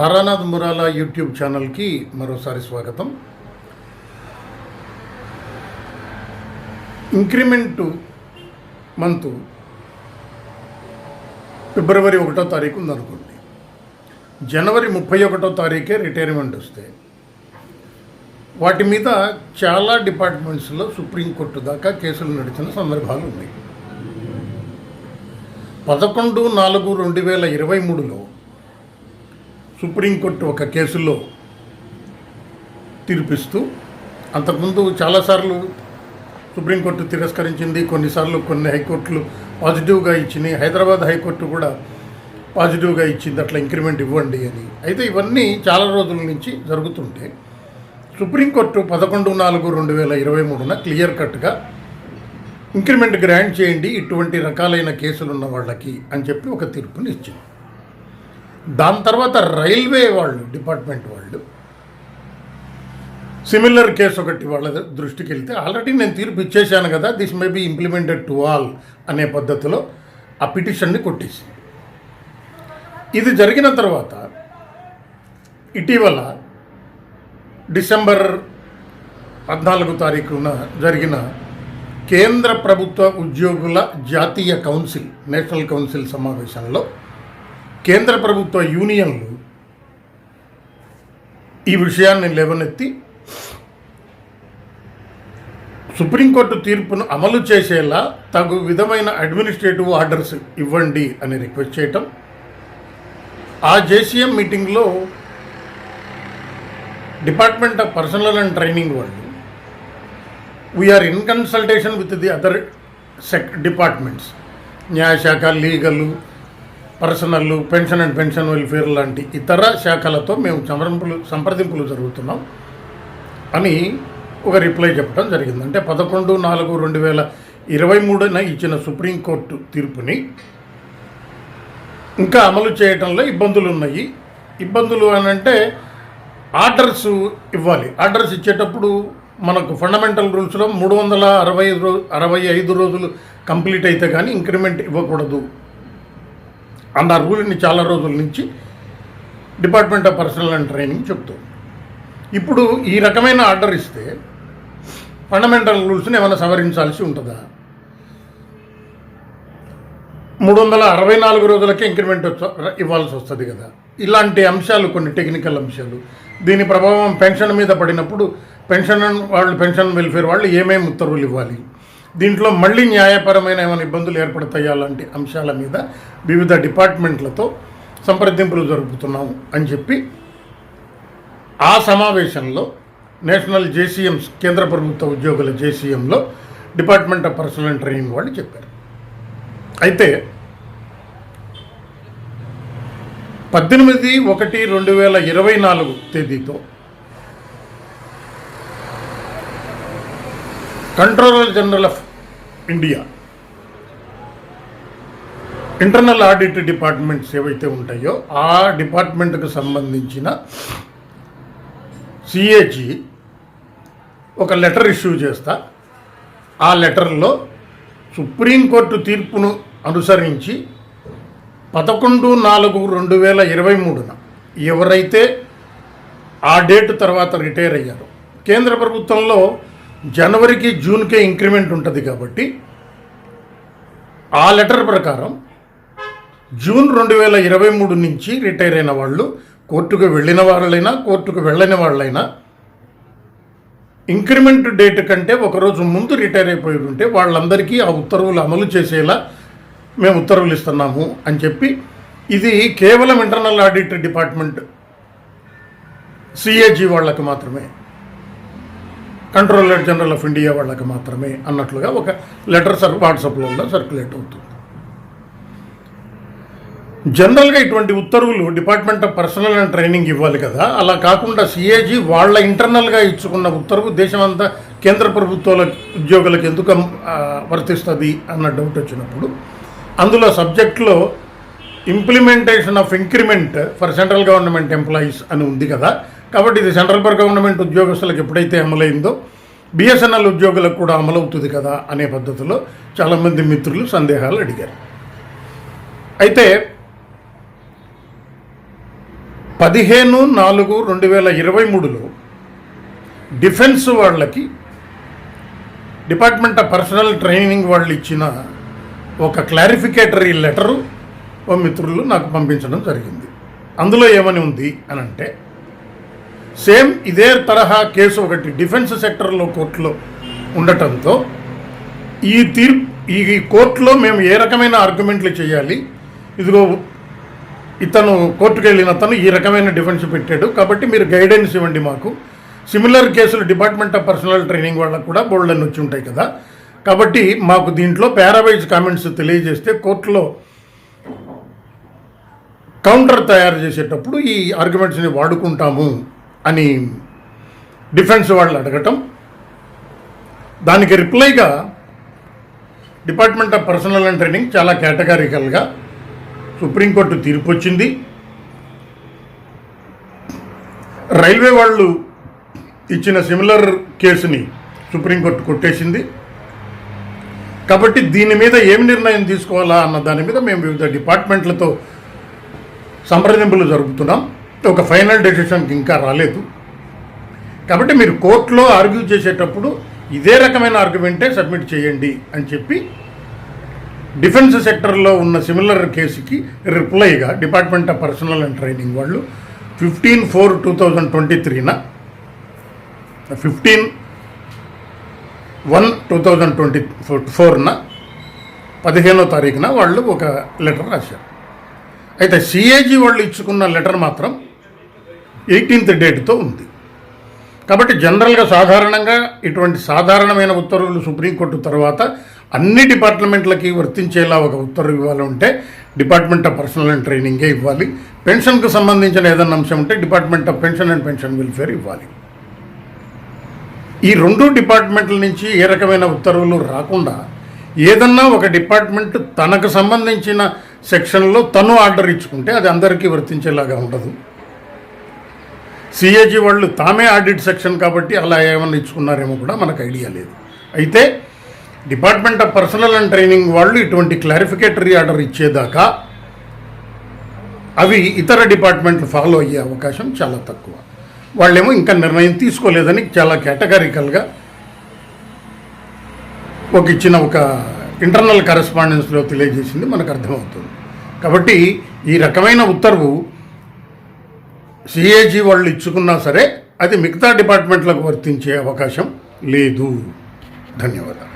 Taranath మురాలా YouTube ఛానల్కి మరోసారి స్వాగతం. ఇంక్రిమెంటు మంత్ ఫిబ్రవరి ఒకటో తారీఖు ఉందనుకోండి. జనవరి ముప్పై ఒకటో తారీఖే రిటైర్మెంట్ వస్తే వాటి మీద చాలా డిపార్ట్మెంట్స్లో సుప్రీంకోర్టు దాకా కేసులు నడిచిన సందర్భాలు ఉన్నాయి. పదకొండు నాలుగు రెండు వేల ఇరవై మూడులో సుప్రీంకోర్టు ఒక కేసులో తీర్పిస్తూ అంతకుముందు చాలాసార్లు సుప్రీంకోర్టు తిరస్కరించింది కొన్నిసార్లు కొన్ని హైకోర్టులు పాజిటివ్గా ఇచ్చినాయి. హైదరాబాద్ హైకోర్టు కూడా పాజిటివ్గా ఇచ్చింది అట్లా ఇంక్రిమెంట్ ఇవ్వండి అని. అయితే ఇవన్నీ చాలా రోజుల నుంచి జరుగుతుంటే సుప్రీంకోర్టు పదకొండు నాలుగు రెండు వేల ఇరవై మూడున క్లియర్ కట్గా ఇంక్రిమెంట్ గ్రాంట్ చేయండి ఇటువంటి రకాలైన కేసులు ఉన్న వాళ్ళకి అని చెప్పి ఒక తీర్పుని ఇచ్చింది. దాని తర్వాత రైల్వే వాళ్ళు డిపార్ట్మెంట్ వాళ్ళు సిమిలర్ కేసు ఒకటి వాళ్ళ దృష్టికి వెళ్తే ఆల్రెడీ నేను తీర్పు ఇచ్చేశాను కదా this may be implemented to all అనే పద్ధతిలో ఆ పిటిషన్ని కొట్టేసి ఇది జరిగిన తర్వాత ఇటీవల డిసెంబర్ పద్నాలుగు తారీఖున జరిగిన కేంద్ర ప్రభుత్వ ఉద్యోగుల జాతీయ కౌన్సిల్ నేషనల్ కౌన్సిల్ సమావేశంలో కేంద్ర ప్రభుత్వ యూనియన్లు ఈ విషయాన్ని లేవనెత్తి సుప్రీంకోర్టు తీర్పును అమలు చేసేలా తగు విధమైన అడ్మినిస్ట్రేటివ్ ఆర్డర్స్ ఇవ్వండి అని రిక్వెస్ట్ చేయటం. ఆ జేసీఎం మీటింగ్లో department of personnel and training వాళ్ళు we're in consultation with the other sec departments న్యాయశాఖ legal personnel pension and pension welfare లాంటి ఇతర శాఖలతో మేము సంప్రదింపులు సంప్రదింపులు జరుగుతున్నాం అని ఒక రిప్లై చెప్పడం జరిగింది. అంటే పదకొండు నాలుగు రెండు వేల ఇరవై మూడున ఇచ్చిన సుప్రీంకోర్టు తీర్పుని ఇంకా అమలు చేయటంలో ఇబ్బందులు ఉన్నాయి ఇబ్బందులు అని అంటే ఆర్డర్స్ ఇవ్వాలి. ఆర్డర్స్ ఇచ్చేటప్పుడు మనకు ఫండమెంటల్ రూల్స్లో మూడు వందల అరవై రో అరవై ఐదు రోజులు కంప్లీట్ అయితే కానీ ఇంక్రిమెంట్ ఇవ్వకూడదు. అన్న రూల్ని చాలా రోజుల నుంచి department of personnel and training చెప్తుంది ఇప్పుడు ఈ రకమైన ఆర్డర్ ఇస్తే ఫండమెంటల్ రూల్స్ని ఏమైనా సవరించాల్సి ఉంటుందా? మూడు వందల అరవై నాలుగు రోజులకే ఇంక్రిమెంట్ వచ్చ- ఇవ్వాల్సి వస్తుంది కదా. ఇలాంటి అంశాలు కొన్ని టెక్నికల్ అంశాలు దీని ప్రభావం పెన్షన్ మీద పడినప్పుడు పెన్షన్ వాళ్ళు పెన్షన్ వెల్ఫేర్ వాళ్ళు ఏమేమి ఉత్తర్వులు ఇవ్వాలి? దీంట్లో మళ్ళీ న్యాయపరమైన ఏమైనా ఇబ్బందులు ఏర్పడతాయా లాంటి అంశాల మీద వివిధ డిపార్ట్మెంట్లతో సంప్రదింపులు జరుపుతున్నాము అని చెప్పి ఆ సమావేశంలో నేషనల్ జేసీఎంస్ కేంద్ర ప్రభుత్వ ఉద్యోగుల జేసీఎంలో డిపార్ట్మెంట్ ఆఫ్ పర్సనల్ ట్రైనింగ్ వాళ్ళు చెప్పారు. అయితే పద్దెనిమిది ఒకటి రెండు వేల ఇరవై నాలుగు తేదీతో controller general of India internal audit departments ఏవైతే ఉంటాయో ఆ డిపార్ట్మెంట్కు సంబంధించిన సిఏజీ ఒక లెటర్ ఇష్యూ చేస్తా. ఆ లెటర్లో సుప్రీంకోర్టు తీర్పును అనుసరించి పదకొండు నాలుగు రెండు వేల ఇరవై మూడున ఎవరైతే ఆ డేట్ తర్వాత రిటైర్ అయ్యారో కేంద్ర ప్రభుత్వంలో జనవరికి జూన్కే ఇంక్రిమెంట్ ఉంటుంది కాబట్టి ఆ లెటర్ ప్రకారం జూన్ రెండు వేల ఇరవై మూడు నుంచి రిటైర్ అయిన వాళ్ళు కోర్టుకు వెళ్ళిన వాళ్ళైనా కోర్టుకు వెళ్ళని వాళ్ళైనా ఇంక్రిమెంట్ డేట్ కంటే ఒకరోజు ముందు రిటైర్ అయిపోయి ఉంటే వాళ్ళందరికీ ఆ ఉత్తర్వులు అమలు చేసేలా మేము ఉత్తర్వులు ఇస్తున్నాము అని చెప్పి ఇది కేవలం ఇంటర్నల్ ఆడిట్ డిపార్ట్మెంట్ సిఏజీ వాళ్ళకి మాత్రమే. కంట్రోలర్ జనరల్ ఆఫ్ ఇండియా వాళ్ళకి మాత్రమే అన్నట్లుగా ఒక లెటర్ సర్ వాట్సాప్లో సర్క్యులేట్ అవుతుంది. జనరల్గా ఇటువంటి ఉత్తర్వులు department of personnel and training ఇవ్వాలి కదా. అలా కాకుండా సిఏజీ వాళ్ళ ఇంటర్నల్గా ఇచ్చుకున్న ఉత్తర్వు దేశమంతా కేంద్ర ప్రభుత్వాల ఉద్యోగులకు ఎందుకు వర్తిస్తుంది అన్న డౌట్ వచ్చినప్పుడు అందులో సబ్జెక్ట్లో implementation of increment for central government employees అని ఉంది కదా. కాబట్టి ఇది సెంట్రల్ గవర్నమెంట్ ఉద్యోగస్తులకు ఎప్పుడైతే అమలైందో బిఎస్ఎన్ఎల్ ఉద్యోగులకు కూడా అమలవుతుంది కదా అనే పద్ధతిలో చాలామంది మిత్రులు సందేహాలు అడిగారు. అయితే పదిహేను నాలుగు రెండు వేల ఇరవై మూడులో డిఫెన్స్ వాళ్ళకి డిపార్ట్మెంట్ ఆఫ్ పర్సనల్ ట్రైనింగ్ వాళ్ళు ఇచ్చిన ఒక క్లారిఫికేటరీ లెటరు ఓ మిత్రులు నాకు పంపించడం జరిగింది. అందులో ఏమని ఉంది అని అంటే సేమ్ ఇదే తరహా కేసు ఒకటి డిఫెన్స్ సెక్టర్లో కోర్టులో ఉండటంతో ఈ తీర్పు ఈ కోర్టులో మేము ఏ రకమైన ఆర్గ్యుమెంట్లు చేయాలి? ఇదిగో ఇతను కోర్టుకు వెళ్ళిన అతను ఈ రకమైన డిఫెన్స్ పెట్టాడు కాబట్టి మీరు గైడెన్స్ ఇవ్వండి మాకు. సిమిలర్ కేసులు డిపార్ట్మెంట్ ఆఫ్ పర్సనల్ ట్రైనింగ్ వాళ్ళకు కూడా బోల్డ్ వచ్చి ఉంటాయి కదా. కాబట్టి మాకు దీంట్లో పారావైజ్ కామెంట్స్ తెలియజేస్తే కోర్టులో కౌంటర్ తయారు చేసేటప్పుడు ఈ ఆర్గ్యుమెంట్స్ని వాడుకుంటాము. అని డిఫెన్స్ వాళ్ళు అడగటం. దానికి రిప్లైగా department of personnel and training చాలా కేటగారికల్గా సుప్రీంకోర్టు తీర్పు వచ్చింది రైల్వే వాళ్ళు ఇచ్చిన సిమిలర్ కేసుని సుప్రీంకోర్టు కొట్టేసింది. కాబట్టి దీని మీద ఏం నిర్ణయం తీసుకోవాలా అన్న దాని మీద మేము వివిధ డిపార్ట్మెంట్లతో సంప్రదింపులు జరుపుతున్నాం. ఒక ఫైనల్ డెసిషన్కి ఇంకా రాలేదు. కాబట్టి మీరు కోర్టులో ఆర్గ్యూ చేసేటప్పుడు ఇదే రకమైన ఆర్గ్యుమెంటే సబ్మిట్ చేయండి అని చెప్పి డిఫెన్స్ సెక్టర్లో ఉన్న సిమిలర్ కేసుకి రిప్లైగా department of personnel and training వాళ్ళు fifteen four two thousand twenty త్రీన fifteen one two thousand twenty ఫోర్న పదిహేనో తారీఖున వాళ్ళు ఒక లెటర్ రాశారు. అయితే సిఏజీ వాళ్ళు ఇచ్చుకున్న లెటర్ మాత్రం ఎయిటీన్త్ డేట్తో ఉంది. కాబట్టి జనరల్గా సాధారణంగా ఇటువంటి సాధారణమైన ఉత్తర్వులు సుప్రీంకోర్టు తర్వాత అన్ని డిపార్ట్మెంట్లకి వర్తించేలా ఒక ఉత్తర్వు ఇవ్వాలంటే డిపార్ట్మెంట్ ఆఫ్ పర్సనల్ అండ్ ట్రైనింగే ఇవ్వాలి. పెన్షన్కు సంబంధించిన ఏదైనా అంశం ఉంటే department of pension and pension welfare ఇవ్వాలి. ఈ రెండు డిపార్ట్మెంట్ల నుంచి ఏ రకమైన ఉత్తర్వులు రాకుండా ఏదన్నా ఒక డిపార్ట్మెంట్ తనకు సంబంధించిన సెక్షన్లో తను ఆర్డర్ ఇచ్చుకుంటే అది అందరికీ వర్తించేలాగా ఉండదు. సిఏజీ వాళ్ళు తామే ఆడిట్ సెక్షన్ కాబట్టి అలా ఏమైనా ఇచ్చుకున్నారేమో కూడా మనకు ఐడియా లేదు. అయితే department of personnel and training వాళ్ళు ఇటువంటి క్లారిఫికేటరీ ఆర్డర్ ఇచ్చేదాకా అవి ఇతర డిపార్ట్మెంట్లు ఫాలో అయ్యే అవకాశం చాలా తక్కువ. వాళ్ళేమో ఇంకా నిర్ణయం తీసుకోలేదని చాలా కేటగారికల్గా ఒక ఇచ్చిన ఒక ఇంటర్నల్ కరెస్పాండెన్స్లో తెలియజేసింది మనకు అర్థమవుతుంది. కాబట్టి ఈ రకమైన ఉత్తర్వు సిఏజీ వాళ్ళు ఇచ్చుకున్నా సరే అది మిగతా డిపార్ట్మెంట్లకు వర్తించే అవకాశం లేదు. ధన్యవాదాలు.